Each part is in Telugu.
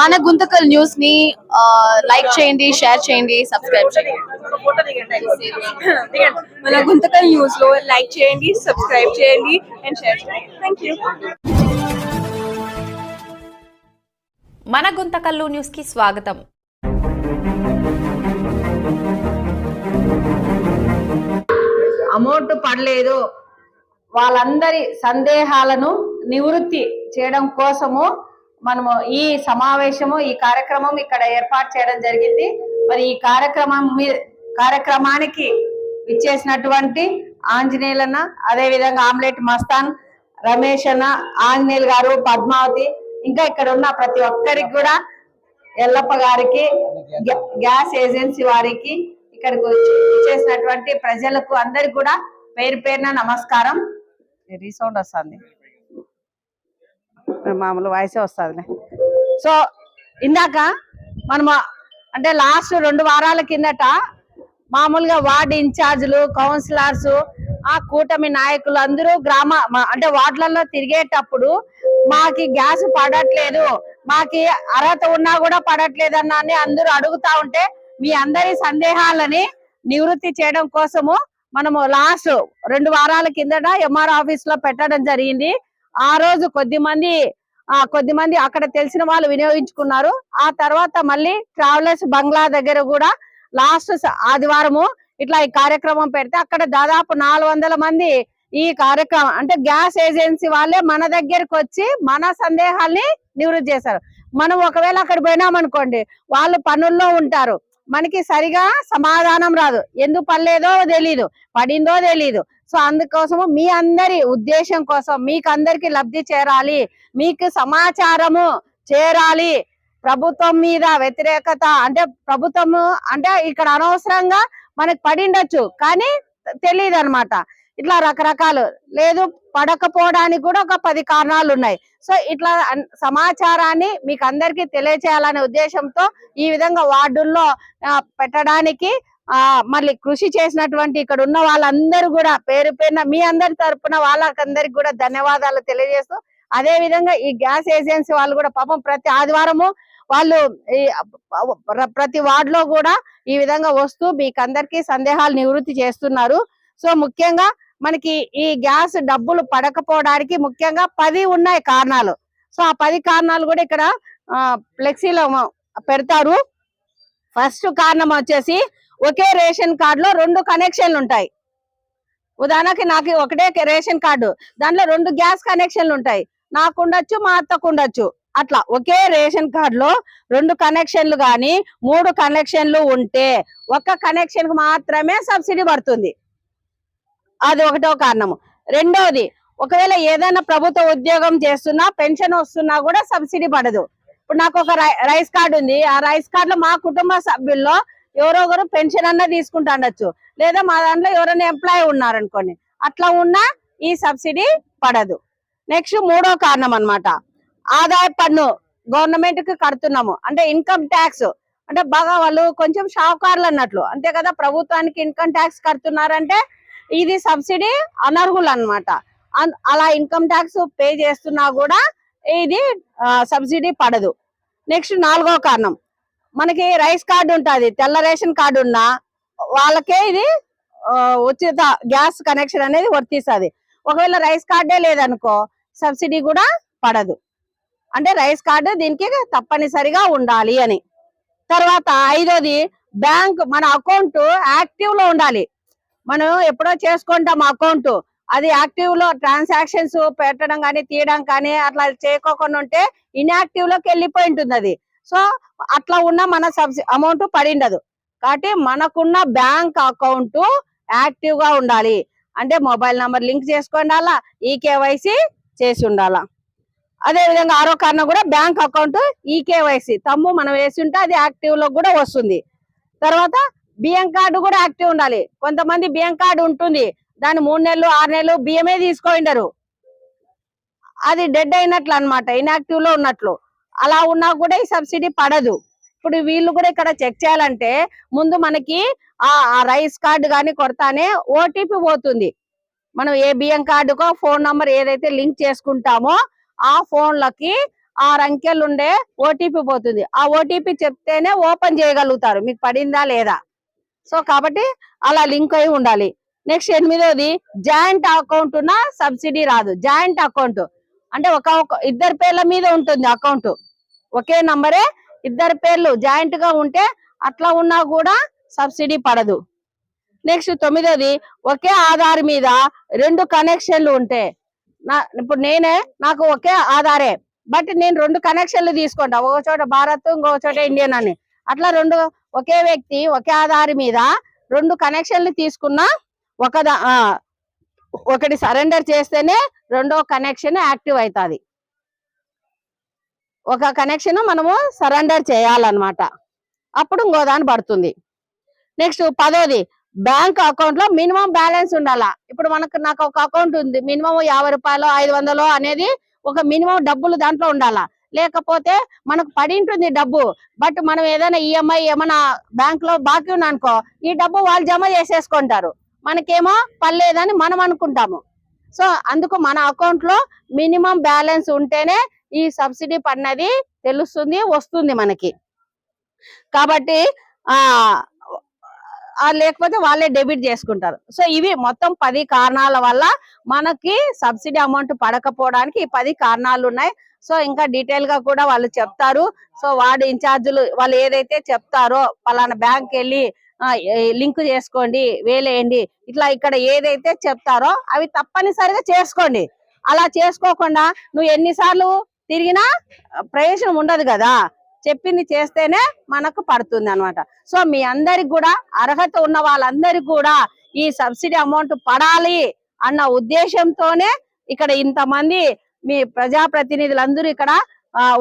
మన గుంతకల్ న్యూస్ని లైక్ చేయండి షేర్ చేయండి సబ్స్క్రైబ్ చేయండి. మన గుంతకల్ న్యూస్లో లైక్ చేయండి సబ్స్క్రైబ్ చేయండి అండ్ షేర్ చేయండి. థ్యాంక్ యూ మన గుంతకల్లు న్యూస్కి స్వాగతం. అమౌంట్ పడలేదు. వాళ్ళందరి సందేహాలను నివృత్తి చేయడం కోసము మనము ఈ సమావేశము ఈ కార్యక్రమం ఇక్కడ ఏర్పాటు చేయడం జరిగింది. మరి ఈ కార్యక్రమం మీ- కార్యక్రమానికి ఇచ్చేసినటువంటి ఆంజనేయులన్న అదే విధంగా ఆమ్లెట్ మస్తాన్ రమేష్ అన్న ఆంజనేయులు గారు పద్మావతి ఇంకా ఇక్కడ ఉన్న ప్రతి ఒక్కరికి కూడా ఎల్లప్ప గారికి గ్యా- గ్యాస్ ఏజెన్సీ వారికి ఇక్కడికి ఇచ్చేసినటువంటి ప్రజలకు అందరికి కూడా పేరు పేరున నమస్కారం. రీసౌండ్ వస్తుంది. మామూలు వాయిసే వస్తుంది సో ఇందాక మనము అంటే లాస్ట్ రెండు వారాల కిందట మామూలుగా వార్డు ఇన్ఛార్జీలు కౌన్సిలర్స్ ఆ కూటమి నాయకులు అందరూ గ్రామ అంటే వార్డులలో తిరిగేటప్పుడు మాకి గ్యాస్ పడట్లేదు మాకి అర్హత ఉన్నా కూడా పడట్లేదు అన్న అని అందరూ అడుగుతా ఉంటే మీ అందరి సందేహాలని నివృత్తి చేయడం కోసము మనము లాస్ట్ రెండు వారాల కిందట ఎంఆర్ ఆఫీస్లో పెట్టడం జరిగింది. ఆ రోజు కొద్ది మంది ఆ కొద్ది మంది అక్కడ తెలిసిన వాళ్ళు వినియోగించుకున్నారు. ఆ తర్వాత మళ్ళీ ట్రావెలర్స్ బంగ్లా దగ్గర కూడా లాస్ట్ ఆదివారము ఇట్లా ఈ కార్యక్రమం పెడితే అక్కడ దాదాపు నాలుగు వందల మంది ఈ కార్యక్రమం అంటే గ్యాస్ ఏజెన్సీ వాళ్ళే మన దగ్గరికి వచ్చి మన సందేహాల్ని నివృత్తి చేశారు. మనం ఒకవేళ అక్కడ పోయినామనుకోండి వాళ్ళు పనుల్లో ఉంటారు. మనకి సరిగా సమాధానం రాదు. ఎందుకు పడలేదో తెలీదు. పడిందో తెలీదు. సో అందుకోసము మీ అందరి ఉద్దేశం కోసం మీకు అందరికి లబ్ధి చేరాలి మీకు సమాచారము చేరాలి. ప్రభుత్వం మీద వ్యతిరేకత అంటే ప్రభుత్వము అంటే ఇక్కడ అనవసరంగా మనకు పడిండొచ్చు కానీ తెలియదు అనమాట ఇట్లా రకరకాలు లేదు పడకపోవడానికి కూడా ఒక పది కారణాలు ఉన్నాయి. సో ఇట్లా సమాచారాన్ని మీకు అందరికీ తెలియచేయాలనే ఉద్దేశంతో ఈ విధంగా వార్డుల్లో పెట్టడానికి ఆ మళ్ళీ కృషి చేసినటువంటి ఇక్కడ ఉన్న వాళ్ళందరూ కూడా పేరు పేరున మీ అందరి తరపున వాళ్ళకందరికి కూడా ధన్యవాదాలు తెలియజేస్తూ అదే విధంగా ఈ గ్యాస్ ఏజెన్సీ వాళ్ళు కూడా పాపం ప్రతి ఆదివారము వాళ్ళు ఈ ప్రతి వార్డ్లో కూడా ఈ విధంగా వస్తూ మీకు అందరికీ సందేహాలు నివృత్తి చేస్తున్నారు. సో ముఖ్యంగా మనకి ఈ గ్యాస్ డబ్బులు పడకపోవడానికి ముఖ్యంగా పది ఉన్నాయి కారణాలు. సో ఆ పది కారణాలు కూడా ఇక్కడ ఆ, ఫ్లెక్సీలో పెడతారు. ఫస్ట్ కారణం వచ్చేసి ఒకే రేషన్ కార్డులో రెండు కనెక్షన్లు ఉంటాయి ఉదాహరణకి నాకు ఒకటే రేషన్ కార్డు దాంట్లో రెండు గ్యాస్ కనెక్షన్లు ఉంటాయి నాకు ఉండొచ్చు మా అత్తకు ఉండొచ్చు అట్లా ఒకే రేషన్ కార్డులో రెండు కనెక్షన్లు కానీ మూడు కనెక్షన్లు ఉంటే ఒక్క కనెక్షన్కి మాత్రమే సబ్సిడీ పడుతుంది. అది ఒకటో కారణము. రెండవది ఒకవేళ ఏదైనా ప్రభుత్వ ఉద్యోగం చేస్తున్నా పెన్షన్ వస్తున్నా కూడా సబ్సిడీ పడదు. ఇప్పుడు నాకు ఒక రై- రైస్ కార్డు ఉంది ఆ రైస్ కార్డులో మా కుటుంబ సభ్యుల్లో ఎవరో ఒకరు పెన్షన్ అన్నా తీసుకుంటా ఉండొచ్చు లేదా మా దాంట్లో ఎవరైనా ఎంప్లాయీ ఉన్నారనుకోండి. అట్లా ఉన్నా ఈ సబ్సిడీ పడదు. నెక్స్ట్ మూడో కారణం అనమాట ఆదాయ పన్ను గవర్నమెంట్కి కడుతున్నాము. అంటే ఇన్కమ్ ట్యాక్స్. అంటే బాగా వాళ్ళు కొంచెం షావుకారులు అన్నట్లు. అంతే కదా ప్రభుత్వానికి ఇన్కమ్ ట్యాక్స్ కడుతున్నారంటే ఇది సబ్సిడీ అనర్హులు అన్నమాట అలా ఇన్కమ్ ట్యాక్స్ పే చేస్తున్నా కూడా ఇది సబ్సిడీ పడదు. నెక్స్ట్ నాలుగో కారణం. మనకి రైస్ కార్డు ఉంటుంది తెల్ల రేషన్ కార్డు ఉన్నా వాళ్ళకే ఇది ఉచిత గ్యాస్ కనెక్షన్ అనేది వర్తిస్తుంది. ఒకవేళ రైస్ కార్డే లేదనుకో సబ్సిడీ కూడా పడదు. అంటే రైస్ కార్డు దీనికి తప్పనిసరిగా ఉండాలి అని. తర్వాత ఐదోది బ్యాంక్ మన అకౌంట్ యాక్టివ్లో ఉండాలి. మనం ఎప్పుడో చేసుకుంటాం అకౌంట్. అది యాక్టివ్లో ట్రాన్సాక్షన్స్ పెట్టడం కానీ తీయడం కానీ అట్లా చేయకోకుండా ఉంటే ఇన్యాక్టివ్లోకి వెళ్ళిపోయి ఉంటుంది అది సో అట్లా ఉన్న మన సబ్సి అమౌంట్ పడిండదు. కాబట్టి మనకున్న బ్యాంక్ అకౌంట్ యాక్టివ్గా ఉండాలి. అంటే మొబైల్ నంబర్ లింక్ చేసుకోండాలా ఈ కేవైసీ చేసి ఉండాలా. అదే విధంగా ఆరో కారణం కూడా బ్యాంక్ అకౌంట్ ఈ కేవైసి తమ్ము మనం వేసి ఉంటే అది యాక్టివ్లో కూడా వస్తుంది. తర్వాత బియ్యం కార్డు కూడా యాక్టివ్ ఉండాలి. కొంతమంది బియ్యం కార్డు ఉంటుంది. దాన్ని మూడు నెలలు ఆరు నెలలు బియ్యమే తీసుకోండరు అది డెడ్ అయినట్లు అనమాట ఇన్యాక్టివ్లో ఉన్నట్లు. అలా ఉన్నా కూడా ఈ సబ్సిడీ పడదు. ఇప్పుడు వీళ్ళు కూడా ఇక్కడ చెక్ చేయాలంటే ముందు మనకి ఆ రైస్ కార్డు కానీ కొడతానే ఓటీపీ పోతుంది. మనం ఏ బియ్యం కార్డుకో ఫోన్ నంబర్ ఏదైతే లింక్ చేసుకుంటామో ఆ ఫోన్లకి ఆరు అంకెలు ఉండే ఓటీపీ పోతుంది. ఆ ఓటీపీ చెప్తేనే ఓపెన్ చేయగలుగుతారు. మీకు పడిందా లేదా? సో కాబట్టి అలా లింక్ అయి ఉండాలి. నెక్స్ట్ ఎనిమిదోది జాయింట్ అకౌంట్ ఉన్న సబ్సిడీ రాదు. జాయింట్ అకౌంట్ అంటే ఒక ఒక- ఇద్దరు పేర్ల మీద ఉంటుంది అకౌంట్. ఒకే నంబరే ఇద్దరు పేర్లు జాయింట్గా ఉంటే అట్లా ఉన్నా కూడా సబ్సిడీ పడదు. నెక్స్ట్ తొమ్మిదోది ఒకే ఆధార్ మీద రెండు కనెక్షన్లు ఉంటే. నా ఇప్పుడు నేనే నాకు ఒకే ఆధారే బట్ నేను రెండు కనెక్షన్లు తీసుకుంటా. ఒక చోట భారత్ ఇంకొక చోట ఇండియన్ అని. అట్లా రెండు ఒకే వ్యక్తి ఒకే ఆధార్ మీద రెండు కనెక్షన్లు తీసుకున్నా ఒకదా ఒకటి సరెండర్ చేస్తేనే రెండో కనెక్షన్ యాక్టివ్ అవుతుంది ఒక కనెక్షన్ మనము సరెండర్ చేయాలన్నమాట. అప్పుడు ఇంకో పడుతుంది. నెక్స్ట్ పదోది బ్యాంక్ అకౌంట్లో మినిమం బ్యాలెన్స్ ఉండాలా. ఇప్పుడు మనకు నాకు ఒక అకౌంట్ ఉంది. మినిమం యాభై రూపాయలు ఐదు వందలు అనేది ఒక మినిమం డబ్బులు దాంట్లో ఉండాలా. లేకపోతే మనకు పడి ఉంటుంది డబ్బు. బట్ మనం ఏదైనా ఈఎంఐ ఏమైనా బ్యాంక్లో బాకీ ఉందనుకో ఈ డబ్బు వాళ్ళు జమ చేసేసుకుంటారు. మనకేమో పర్లేదని మనం అనుకుంటాము. సో అందుకు మన అకౌంట్లో మినిమం బ్యాలెన్స్ ఉంటేనే ఈ సబ్సిడీ పడినది తెలుస్తుంది వస్తుంది మనకి. కాబట్టి ఆ లేకపోతే వాళ్ళే డెబిట్ చేసుకుంటారు. సో ఇవి మొత్తం పది కారణాల వల్ల మనకి సబ్సిడీ అమౌంట్ పడకపోవడానికి ఈ పది కారణాలు ఉన్నాయి. సో ఇంకా డీటెయిల్గా కూడా వాళ్ళు చెప్తారు. సో వార్డు ఇన్ఛార్జీలు వాళ్ళు ఏదైతే చెప్తారో పలానా బ్యాంక్ వెళ్ళి లింక్ చేసుకోండి వేలేయండి ఇట్లా ఇక్కడ ఏదైతే చెప్తారో అవి తప్పనిసరిగా చేసుకోండి. అలా చేసుకోకుండా నువ్వు ఎన్నిసార్లు తిరిగినా ప్రయోజనం ఉండదు కదా. చెప్పింది చేస్తేనే మనకు పడుతుంది అన్నమాట. సో మీ అందరికి కూడా అర్హత ఉన్న వాళ్ళందరికీ కూడా ఈ సబ్సిడీ అమౌంట్ పడాలి అన్న ఉద్దేశంతోనే ఇక్కడ ఇంతమంది మీ ప్రజాప్రతినిధులందరూ ఇక్కడ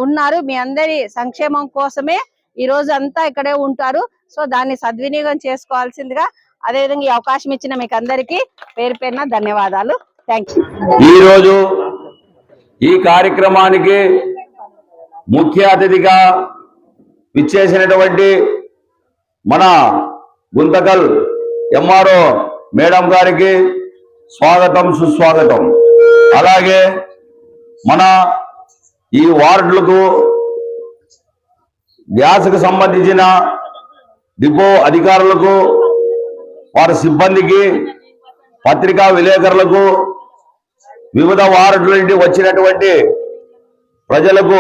ఉన్నారు. మీ అందరి సంక్షేమం కోసమే ఈ రోజు అంతా ఇక్కడే ఉంటారు. సో దాన్ని సద్వినియోగం చేసుకోవాల్సిందిగా అదేవిధంగా ఈ అవకాశం ఇచ్చిన మీకు అందరికీ పేరు పేరున ధన్యవాదాలు. థ్యాంక్ యూ ఈరోజు ఈ కార్యక్రమానికి ముఖ్య అతిథిగా విచ్చేసినటువంటి మన గుంతకల్ ఎంఆర్ఓ మేడం గారికి స్వాగతం సుస్వాగతం. అలాగే మన ఈ వార్డులకు గ్యాస్కు సంబంధించిన డిపో అధికారులకు వారి సిబ్బందికి పత్రికా విలేకరులకు వివిధ వార్డుల నుండి వచ్చినటువంటి ప్రజలకు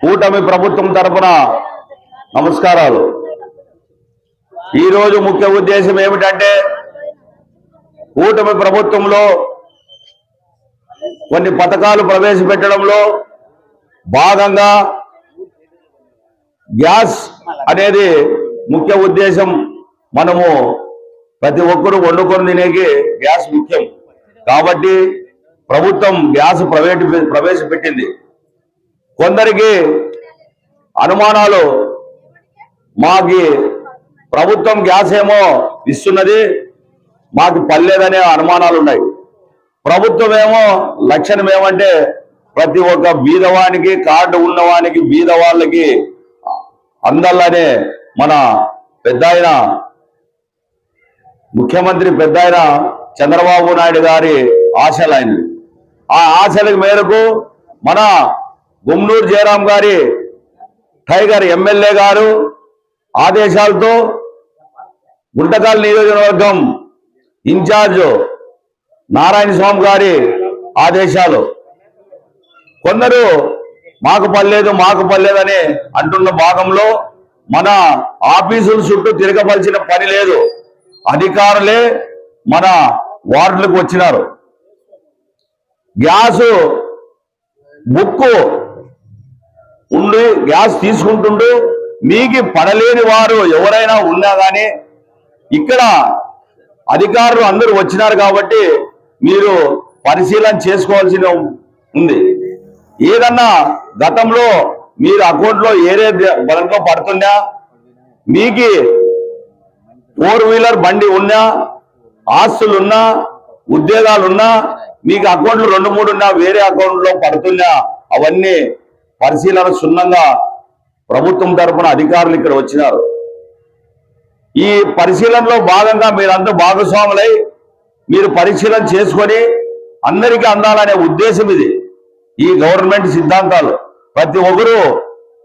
కూటమి ప్రభుత్వం తరపున నమస్కారాలు. ఈరోజు ముఖ్య ఉద్దేశం ఏమిటంటే కూటమి ప్రభుత్వంలో కొన్ని పథకాలు ప్రవేశపెట్టడంలో భాగంగా గ్యాస్ అనేది ముఖ్య ఉద్దేశం మనము ప్రతి ఒక్కరూ వండుకొని తినేకి గ్యాస్ ముఖ్యం. కాబట్టి ప్రభుత్వం గ్యాస్ ప్రైవేట్ ప్రవేశపెట్టింది. కొందరికి అనుమానాలు మాకి ప్రభుత్వం గ్యాస్ ఏమో ఇస్తున్నది మాకు పర్లేదనే అనుమానాలు ఉన్నాయి. ప్రభుత్వం ఏమో లక్షణం ఏమంటే ప్రతి ఒక్క బీదవానికి కార్డు ఉన్నవానికి బీద వాళ్ళకి అందల్లనే మన పెద్ద ముఖ్యమంత్రి పెద్ద చంద్రబాబు నాయుడు గారి ఆశలు ఆయనవి. ఆ ఆశల మేరకు మన గుమ్నూరు జయరాం గారి టైగర్ ఎమ్మెల్యే గారు ఆదేశాలతో గుంటకల్ నియోజకవర్గం ఇన్ఛార్జ్ నారాయణ స్వామి గారి ఆదేశాలు. కొందరు మాకు పర్లేదు మాకు పర్లేదని అంటున్న భాగంలో మన ఆఫీసుల చుట్టూ తిరగవలసిన పని లేదు. అధికారులే మన వార్డులకు వచ్చినారు. గ్యాసు బుక్కు ఉండి గ్యాస్ తీసుకుంటుండు. మీకు పడలేని వారు ఎవరైనా ఉన్నా కానీ ఇక్కడ అధికారులు అందరూ వచ్చినారు కాబట్టి మీరు పరిశీలన చేసుకోవాల్సిన ఉంది. ఏదన్నా గతంలో మీరు అకౌంట్లో ఏరే బలంతో పడుతున్నా మీకు ఫోర్ వీలర్ బండి ఉన్నా ఆస్తులున్నా ఉద్యోగాలున్నా మీకు అకౌంట్లు రెండు మూడు ఉన్నా వేరే అకౌంట్లో పడుతున్నా అవన్నీ పరిశీలన సున్నంగా ప్రభుత్వం తరపున అధికారులు ఇక్కడ వచ్చినారు. ఈ పరిశీలనలో భాగంగా మీరంతా భాగస్వాములై మీరు పరిశీలన చేసుకొని అందరికీ అందాలనే ఉద్దేశం ఇది. ఈ గవర్నమెంట్ సిద్ధాంతాలు. ప్రతి ఒక్కరూ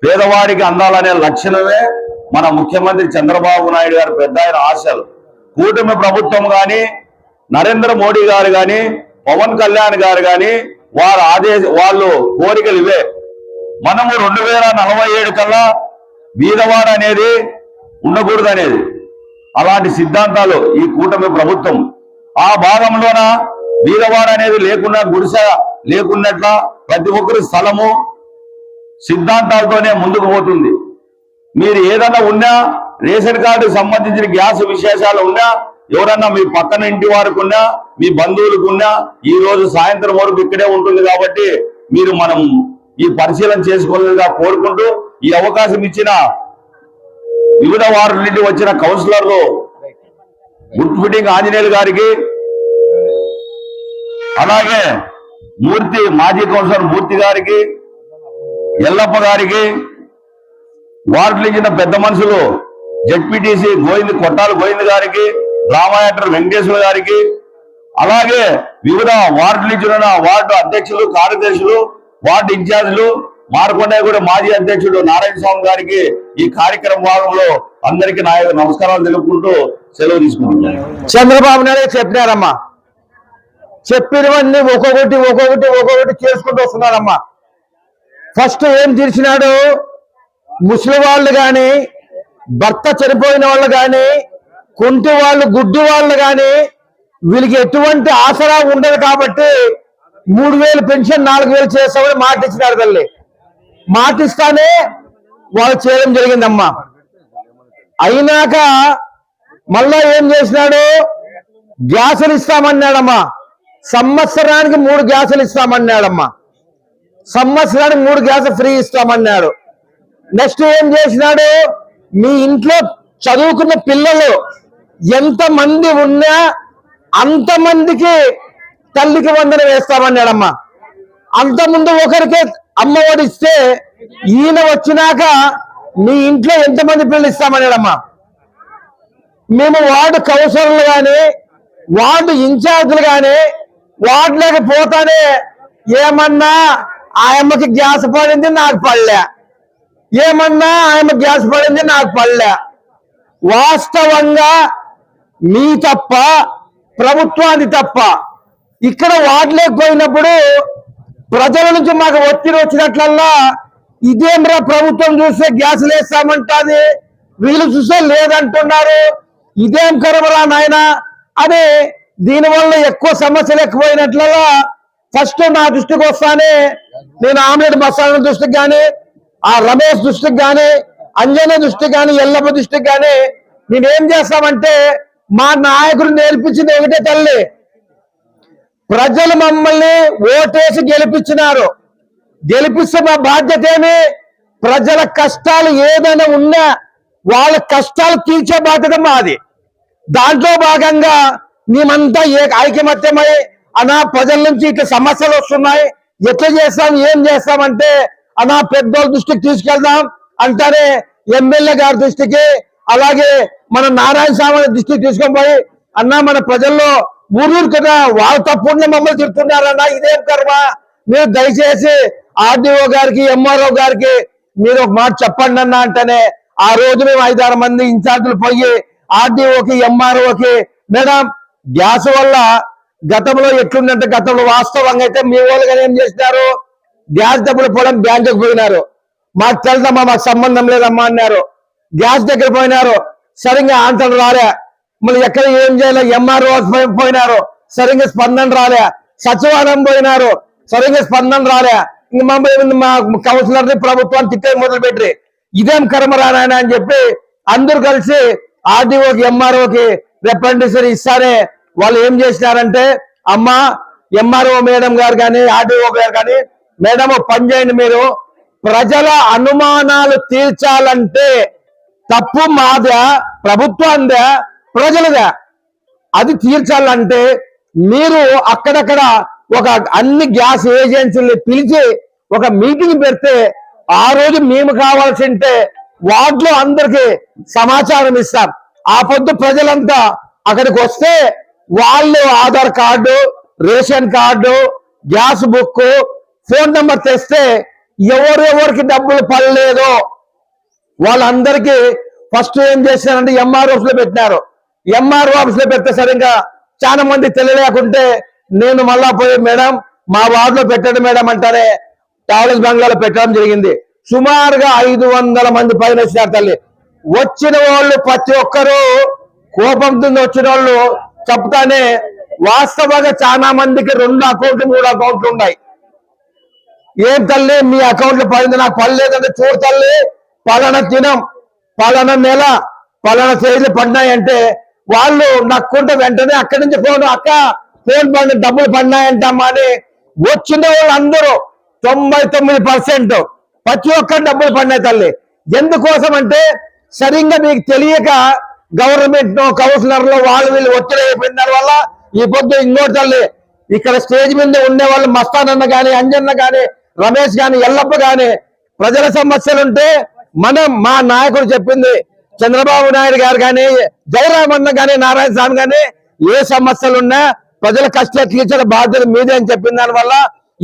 పేదవాడికి అందాలనే లక్షణమే మన ముఖ్యమంత్రి చంద్రబాబు నాయుడు గారి పెద్ద ఆయన ఆశలు. కూటమి ప్రభుత్వం గాని నరేంద్ర మోడీ గారు గాని పవన్ కళ్యాణ్ గారు గాని వారు ఆదేశ వాళ్ళు కోరికలు ఇవే. మనము రెండు వేల నలభై ఏడు కల్లా బీదవాడు అనేది ఉండకూడదు అనేది అలాంటి సిద్ధాంతాలు ఈ కూటమి ప్రభుత్వం. ఆ భాగంలోన బీదవాడు అనేది లేకుండా గుడిసె లేకున్నట్ల ప్రతి ఒక్కరి స్థలము సిద్ధాంతాలతోనే ముందుకు పోతుంది. మీరు ఏదన్నా ఉన్నా రేషన్ కార్డు సంబంధించిన గ్యాస్ విశేషాలు ఉన్నా ఎవరన్నా మీ పక్కన ఇంటి వారికున్నా మీ బంధువులకున్నా ఈ రోజు సాయంత్రం వరకు ఇక్కడే ఉంటుంది కాబట్టి మీరు మనం ఈ పరిశీలన చేసుకోలేదుగా కోరుకుంటూ ఈ అవకాశం ఇచ్చిన వివిధ వార్డుల నుండి వచ్చిన కౌన్సిలర్లు గుడ్ ఫిట్టింగ్ ఆంజనేయులు గారికి అలాగే మూర్తి మాజీ కౌన్సిలర్ మూర్తి గారికి ఎల్లప్ప గారికి వార్డులు ఇచ్చిన పెద్ద మనుషులు జడ్పీటీసీ గోవింద్ కొట్టాల గోవింద్ గారికి రామాయటర్ వెంకటేశ్వర గారికి అలాగే వివిధ వార్డులు ఇచ్చిన వార్డు అధ్యక్షులు కార్యదర్శులు వార్డు ఇన్ఛార్జీలు కూడా మాజీ అధ్యక్షుడు నారాయణ స్వామి గారికి ఈ కార్యక్రమ భాగంలో అందరికీ నా యొక్క నమస్కారాలు తెలుపుకుంటూ సెలవు తీసుకుంటున్నాను. చంద్రబాబు నాయుడు చెప్పినారమ్మా. చెప్పినవన్నీ ఒక్కొక్కటి ఒక్కొక్కటి ఒక్కొక్కటి చేసుకుంటూ వస్తున్నారమ్మా. ఫస్ట్ ఏం తీర్చినాడు? ముసలి వాళ్ళు కానీ భర్త చనిపోయిన వాళ్ళు కానీ కుంటి వాళ్ళు గుడ్డి వాళ్ళు కానీ వీళ్ళకి ఎటువంటి ఆసరా ఉండదు కాబట్టి మూడు వేలు పెన్షన్ నాలుగు వేలు చేస్తామని మాట ఇచ్చినారు తల్లి. మాట ఇస్తానే వాళ్ళు చేయడం జరిగిందమ్మా. అయినాక మళ్ళా ఏం చేసినాడు? గ్యాసులు ఇస్తామన్నాడమ్మా. సంవత్సరానికి మూడు గ్యాసులు ఇస్తామన్నాడమ్మా. సంవత్సరానికి మూడు గ్యాస్ ఫ్రీ ఇస్తామన్నాడు. నెక్స్ట్ ఏం చేసినాడు? మీ ఇంట్లో చదువుకున్న పిల్లలు ఎంత మంది ఉన్నా అంతమందికి తల్లికి వందన వేస్తామన్నాడమ్మ. అంతకుముందు ఒకరికే అమ్మఒడి ఇస్తే ఈయన వచ్చినాక మీ ఇంట్లో ఎంతమంది పిల్లలు ఇస్తామన్నాడమ్మా. మేము వార్డు కౌన్సిలర్లు కానీ వార్డు ఇన్ఛార్జీలు కానీ వార్డులోకి పోతానే ఏమన్నా ఆ అమ్మకి గ్యాస్ పడింది నాకు పడలే. ఏమన్నా ఆయన గ్యాస్ పడింది నాకు పడలే. వాస్తవంగా మీ తప్ప ప్రభుత్వాన్ని తప్ప ఇక్కడ వార్డులోకి పోయినప్పుడు ప్రజల నుంచి మాకు ఒత్తిడి వచ్చినట్లల్లా ఇదేంరా ప్రభుత్వం చూస్తే గ్యాస్ వేస్తామంటాది వీళ్ళు చూస్తే లేదంటున్నారు ఇదేం కరమరా నాయన అని దీనివల్ల ఎక్కువ సమస్యలు లేకపోయినట్లలో ఫస్ట్ నా దృష్టికి వస్తానే నేను ఆమ్లెట్ మసాలా దృష్టికి కానీ ఆ రమేష్ దృష్టికి కానీ అంజన దృష్టికి కానీ ఎల్లప్ప దృష్టికి కానీ మేమేం చేస్తామంటే మా నాయకుడు నేర్పించింది ఒకటే తల్లి. ప్రజలు మమ్మల్ని ఓటేసి గెలిపించినారు. గెలిపిస్తే మా బాధ్యత ఏమి? ప్రజల కష్టాలు ఏదైనా ఉన్నా వాళ్ళ కష్టాలు తీర్చే బాధ్యత మాది. దాంట్లో భాగంగా మేమంతా ఏ ఐకమత్యమై అనా ప్రజల నుంచి ఇట్లా సమస్యలు వస్తున్నాయి. ఎట్లా చేస్తాం ఏం చేస్తామంటే అన్నా పెద్దోళ్ళ దృష్టికి తీసుకెళ్దాం అంటారే ఎమ్మెల్యే గారి దృష్టికి. అలాగే మన నారాయణ స్వామి దృష్టికి తీసుకొని పోయి అన్నా మన ప్రజల్లో ఊరూరు కదా వాళ్ళ తప్పుండే మమ్మల్ని తిడుతున్నారన్నా ఇదేం కర్మ? మీరు దయచేసి ఆర్డీఓ గారికి ఎంఆర్ఓ గారికి మీరు ఒక మాట చెప్పండి అన్న అంటేనే ఆ రోజు మేము ఐదారు మంది ఇన్ఛార్జీలు పోయి ఆర్డీఓకి ఎంఆర్ఓకి మేడం గ్యాస్ వల్ల గతంలో ఎట్లుందంటే గతంలో వాస్తవంగా అయితే మీ వాళ్ళు కానీ ఏం చేసినారు? గ్యాస్ డబ్బులు పోవడం బ్యాంకుకు పోయినారు. మాకు తెలుదమ్మా మాకు సంబంధం లేదమ్మా అన్నారు. గ్యాస్ దగ్గర పోయినారు. సరిగ్గా ఆన్సర్ రాలే. మళ్ళీ ఎక్కడ ఏం చేయాలి ఎంఆర్ఓ పోయినారు. సరిగ్గా స్పందన రాలే. సచివాలయం పోయినారు. సరిగ్గా స్పందన రాలే. ఇంక మమ్మల్ని మా కౌన్సిలర్ని ప్రభుత్వాన్ని తిట్టే మొదలు పెట్టి ఇదేం కర్మ రానాయన అని చెప్పి అందరూ కలిసి ఆర్డీఓకి ఎంఆర్ఓకి రిప్రజెంటేషన్ ఇస్తానే వాళ్ళు ఏం చేసినారంటే అమ్మా ఎంఆర్ఓ మేడం గారు కానీ ఆర్డీఓ గారు కానీ మేడం పని చేయండి మీరు. ప్రజల అనుమానాలు తీర్చాలంటే తప్పు మాదా ప్రభుత్వందా ప్రజలదా. అది తీర్చాలంటే మీరు అక్కడక్కడ ఒక అన్ని గ్యాస్ ఏజెన్సీని పిలిచి ఒక మీటింగ్ పెడితే ఆ రోజు మేము కావాల్సింటే వార్డులో అందరికి సమాచారం ఇస్తాం. ఆ పొద్దు ప్రజలంతా అక్కడికి వస్తే వాళ్ళు Aadhaar card ration card gas book phone number తెస్తే ఎవరు ఎవరికి డబ్బులు పడలేదో వాళ్ళందరికీ ఫస్ట్ ఏం చేశారంటే ఎంఆర్ ఆఫీస్లో పెట్టినారు. ఎంఆర్ ఆఫీస్లో పెడితే సరిగ్గా చాలా మంది తెలియలేకుంటే నేను మళ్ళా పోయి మేడం మా వార్డులో పెట్టండి మేడం అంటారే ట్రావెల్స్ బంగ్లాలో పెట్టడం జరిగింది. సుమారుగా ఐదు వందల మంది పైన వచ్చినారు తల్లి. వచ్చిన వాళ్ళు ప్రతి ఒక్కరూ కోపంతో వచ్చిన వాళ్ళు చెప్తానే వాస్తవంగా చాలా మందికి రెండు అకౌంట్లు మూడు అకౌంట్లు ఉన్నాయి. ఏం తల్లి? మీ అకౌంట్లో పడింది నాకు పడలేదంటే చూడు తల్లి. పలానా దినం పలానా నెల పలానా తేదీలు పడినాయంటే వాళ్ళు నక్కుంటే వెంటనే అక్కడి నుంచి ఫోన్ అక్క ఫోన్ పడిన డబ్బులు పడినాయంటమ్మా అని వచ్చిన వాళ్ళందరూ తొంభై తొమ్మిది పర్సెంట్ ప్రతి ఒక్కరు డబ్బులు పడినాయి తల్లి. ఎందుకోసం అంటే సరిగ్గా మీకు తెలియక గవర్నమెంట్ కౌన్సిలర్లు వాళ్ళు వీళ్ళు ఒత్తిడి అయిపోయిన దానివల్ల ఈ పొద్దు ఇంకోటి తల్లి ఇక్కడ స్టేజ్ మీద ఉండే వాళ్ళు మస్తానన్న గాని అంజన్న కానీ రమేష్ గాని ఎల్లప్ప గాని ప్రజల సమస్యలు ఉంటే మనం మా నాయకుడు చెప్పింది చంద్రబాబు నాయుడు గారు కానీ జయరామన్న గాని నారాయణ స్వామి గాని ఏ సమస్యలున్నా ప్రజల కష్టాలు తీర్చిన బాధ్యత మీదే అని చెప్పిన దాని వల్ల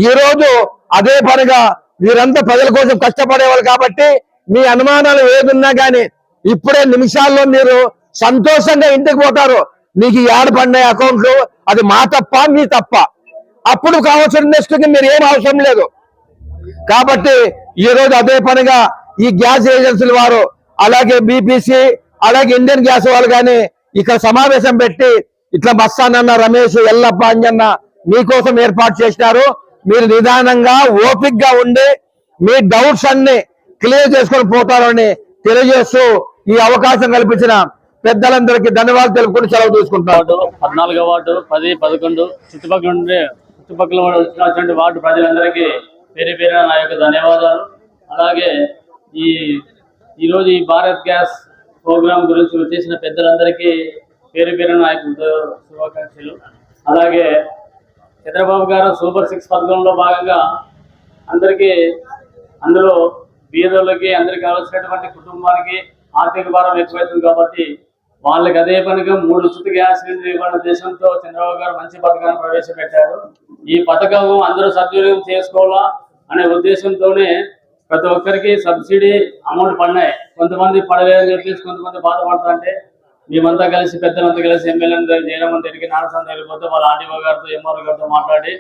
ఈ రోజు అదే పనిగా వీరంతా ప్రజల కోసం కష్టపడేవాళ్ళు కాబట్టి మీ అనుమానాలు ఏదున్నా గాని ఇప్పుడే నిమిషాల్లో మీరు సంతోషంగా ఇంటికి పోతారు. మీకు ఈ పడిన అకౌంట్లు అది మా తప్ప మీ తప్ప. అప్పుడు కావాల్సిన నెక్స్ట్ మీరు ఏం అవసరం లేదు. కాబట్టి ఈ రోజు అదే పనిగా ఈ గ్యాస్ ఏజెన్సీల వారు అలాగే బీపీసీ అలాగే ఇండియన్ గ్యాస్ వాళ్ళు కానీ ఇక్కడ సమావేశం పెట్టి ఇట్లా బస్సానన్న రమేష్ ఎల్లప్ప అంజన్న మీకోసం ఏర్పాటు చేసినారు. మీరు నిదానంగా ఓపిక్గా ఉండి మీ డౌట్స్ అన్ని క్లియర్ చేసుకొని పోతారని తెలియజేస్తూ ఈ అవకాశం కల్పించిన పెద్దలందరికీ ధన్యవాదాలు తెలుపుకుని సెలవు తీసుకుంటారు పద్నాలుగో వార్డు పది పదకొండు చుట్టుపక్కల ఉండే చుట్టుపక్కల వార్డు ప్రజలందరికీ పేరు పేరున నా యొక్క ధన్యవాదాలు. అలాగే ఈ ఈరోజు ఈ భారత్ గ్యాస్ ప్రోగ్రాం గురించి వచ్చేసిన పెద్దలందరికీ పేరు పేరున నా యొక్క శుభాకాంక్షలు. అలాగే చంద్రబాబు గారు సూపర్ సిక్స్ పథకంలో భాగంగా అందరికీ అందులో బీదోళ్ళకి అందరికి కావాల్సినటువంటి కుటుంబానికి ఆర్థిక భారం ఎక్కువైతుంది కాబట్టి వాళ్ళకి అదే పనిగా మూడు ఉచిత గ్యాస్ సిలిండర్ ఇవ్వడం దేశంతో చంద్రబాబు గారు మంచి పథకాన్ని ప్రవేశపెట్టారు. ఈ పథకం అందరూ సద్వినియోగం చేసుకోవాలా? అనే ఉద్దేశంతోనే ప్రతి ఒక్కరికి సబ్సిడీ అమౌంట్ పడినాయి. కొంతమంది పడలేదని చెప్పేసి కొంతమంది బాధపడతారంటే మేమంతా కలిసి పెద్దలంతా కలిసి ఎమ్మెల్యే జయరామన్ దగ్గరికి నానసంత వెళ్ళిపోతే వాళ్ళ ఆర్టీఓ గారితో ఎంఆర్ఓ గారితో మాట్లాడి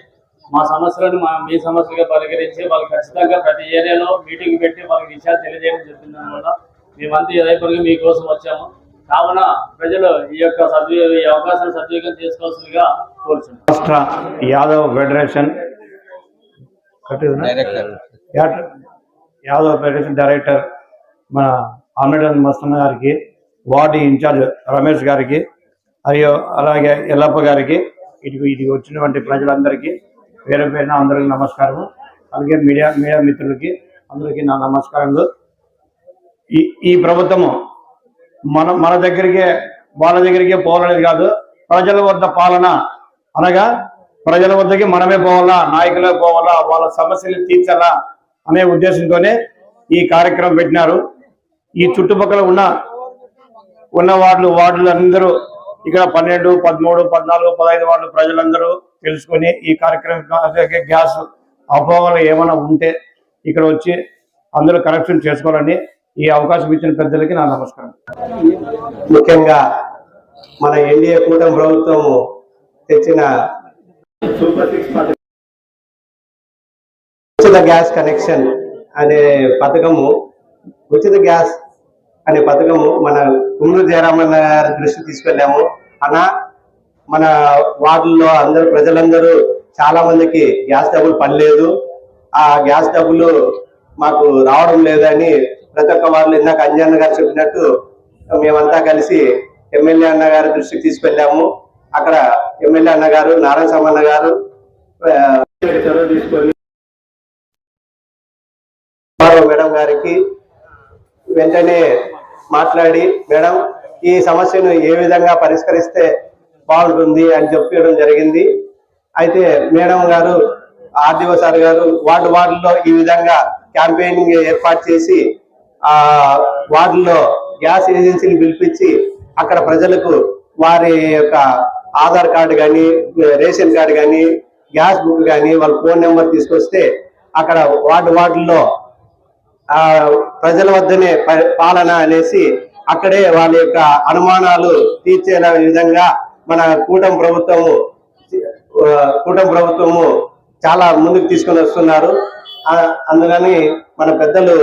మా సమస్యలను మా మీ సమస్యలుగా పరిగణించి వాళ్ళు ఖచ్చితంగా ప్రతి ఏరియాలో మీటింగ్ పెట్టి వాళ్ళకి విషయాలు తెలియజేయడం జరిగింది దానివల్ల మేమంతా యథాపరిగా మీకోసం వచ్చాము. కావున ప్రజలు ఈ యొక్క సద్వి ఈ అవకాశాన్ని సద్వినియోగం చేసుకోవాల్సిందిగా కోరుచున్నాం. రాష్ట్ర Yadav federation Yadav federation director మన ఆమ్రెడ్ మస్తన్న గారికి వార్డు ఇన్ఛార్జ్ రమేష్ గారికి మరియు అలాగే ఎల్లప్ప గారికి ఇటు ఇటు వచ్చినటువంటి ప్రజలందరికీ పేరు పేరున అందరికీ నమస్కారము. అలాగే మీడియా మీడియా మిత్రులకి అందరికీ నా నమస్కారములు. ఈ ఈ ప్రభుత్వము మన మన దగ్గరికే వాళ్ళ దగ్గరికే పోవాలనేది కాదు ప్రజల వద్ద పాలన అనగా ప్రజల వద్దకి మనమే పోవాలా నాయకులే పోవాలా వాళ్ళ సమస్యలు తీర్చాలా అనే ఉద్దేశంతోనే ఈ కార్యక్రమం పెట్టినారు. ఈ చుట్టుపక్కల ఉన్న ఉన్న వార్డులు వార్డులు అందరూ ఇక్కడ పన్నెండు పదమూడు పద్నాలుగు పదహైదు వార్డు ప్రజలందరూ తెలుసుకొని ఈ కార్యక్రమం గ్యాస్ అపోహలు ఏమైనా ఉంటే ఇక్కడ వచ్చి అందరూ కరెక్షన్ చేసుకోవాలని ఈ అవకాశం ఇచ్చిన పెద్దలకి నా నమస్కారం. ముఖ్యంగా మన ఎన్డీఏ కూటమి ప్రభుత్వం తెచ్చిన ఉచిత గ్యాస్ కనెక్షన్ అనే పథకము ఉచిత గ్యాస్ అనే పథకము మన కుమ్రు జయరామన్న గారి దృష్టి తీసుకెళ్ళాము. అలా మన వార్డుల్లో అందరూ ప్రజలందరూ చాలా మందికి గ్యాస్ డబ్బులు పనిలేదు ఆ గ్యాస్ డబ్బులు మాకు రావడం లేదని ప్రతి ఒక్క వాళ్ళు ఇందాక అంజన్న గారు చెప్పినట్టు మేమంతా కలిసి ఎమ్మెల్యే అన్న గారి దృష్టికి తీసుకెళ్ళాము. అక్కడ ఎమ్మెల్యే అన్న గారు నారాయణ సమన్న గారు చొరవ తీసుకొని మేడం గారికి వెంటనే మాట్లాడి మేడం ఈ సమస్యను ఏ విధంగా పరిష్కరిస్తే బాగుంటుంది? అని చెప్పడం జరిగింది. అయితే మేడం గారు ఆర్డీఓ సార్ గారు వార్డు వార్డులో ఈ విధంగా క్యాంపెయినింగ్ ఏర్పాటు చేసి ఆ వార్డులో గ్యాస్ ఏజెన్సీని పిలిపించి అక్కడ ప్రజలకు వారి యొక్క ఆధార్ కార్డు కానీ రేషన్ కార్డు కానీ గ్యాస్ బుక్ కానీ వాళ్ళ ఫోన్ నెంబర్ తీసుకొస్తే అక్కడ వార్డు వార్డుల్లో ప్రజల వద్దనే ప- పాలన అనేసి అక్కడే వాళ్ళ యొక్క అనుమానాలు తీర్చేలా విధంగా మన కూటమి ప్రభుత్వము కూటమి ప్రభుత్వము చాలా ముందుకు తీసుకొని వస్తున్నారు. అందుకని మన పెద్దలు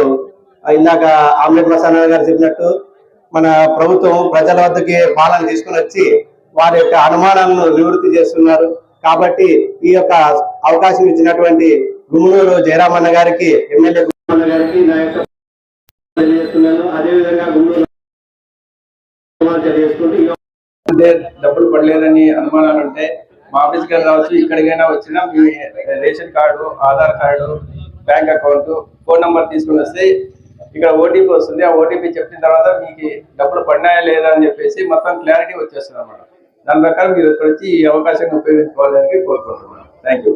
ఇందాక ఆమ్లెట్ మసానా గారు చెప్పినట్టు మన ప్రభుత్వం ప్రజల వద్దకి పాలన తీసుకొని వచ్చి వారి యొక్క అనుమానాలను నివృత్తి చేస్తున్నారు. కాబట్టి ఈ యొక్క అవకాశం ఇచ్చినటువంటి గుమ్మనూరు జయరామన్న గారికి ఎమ్మెల్యే గుమ్మన్న గారికి నా యొక్క తెలియజేస్తున్నాను. అదేవిధంగా గుమ్మనూరు తెలియజేసుకుంటూ డబ్బులు పడలేదని అనుమానాలు ఉంటే మా ఆఫీస్కి గారు రావచ్చు. ఇక్కడికైనా వచ్చినా మీ ration card Aadhaar card bank account phone number తీసుకుని వస్తే ఇక్కడ ఓటీపీ వస్తుంది. ఆ ఓటీపీ చెప్పిన తర్వాత మీకు డబ్బులు పడినాయా లేదా అని చెప్పేసి మొత్తం క్లారిటీ వచ్చేస్తుంది అన్నమాట. దాని ప్రకారం మీరు ఇక్కడ వచ్చి ఈ అవకాశాన్ని ఉపయోగించుకోవాలని కోరుకుంటున్నాను. Thank you